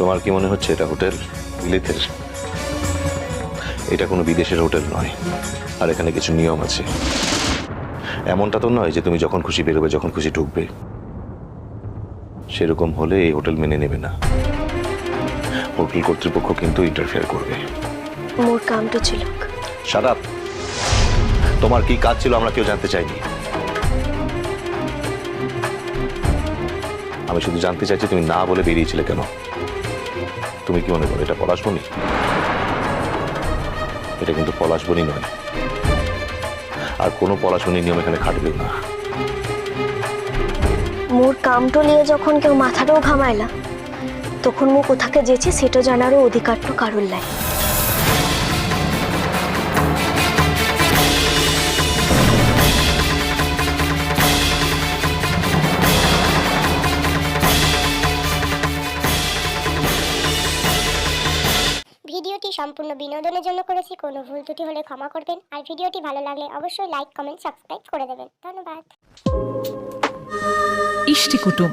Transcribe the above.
তোমার কি মনে হচ্ছে এটা হোটেল? লিথের। এটা কোনো বিদেশের হোটেল নয় আর এখানে কিছু নিয়ম আছে। এমনটা তো নয় যে তুমি যখন খুশি বেরোবে যখন খুশি ঢুকবে। সেরকম হলে এই হোটেল মেনে নেবে না। হোটেল কর্তৃপক্ষ কিন্তু ইন্টারফেয়ার করবে। মোর কামটো ছিল। সাদাপ তোমার কি কাজ ছিল আমরা কেউ জানতে চাইনি। আমি শুধু জানতে চাইছি তুমি না বলে বেরিয়েছিলে কেন? তুমি কি মনে করো এটা পলাশবনি এটা কিন্তু পলাশবনি নয়। আর কোনো পলাশবনি নিয়ম এখানে খাটবেও না। মোর কামটো নিয়ে যখন কেউ মাথাটাও ঘামাইলা তখন মু কোথাকে যেছে সেটা জানারও অধিকারটা কারোর লাই ভিডিওটি সম্পূর্ণ বিনোদনের জন্য করেছি। কোনো ভুল ত্রুটি হলে ক্ষমা করবেন। আর ভিডিওটি ভালো লাগলে অবশ্যই লাইক, কমেন্ট, সাবস্ক্রাইব করে দেবেন। ধন্যবাদ। ইষ্টি কুটুম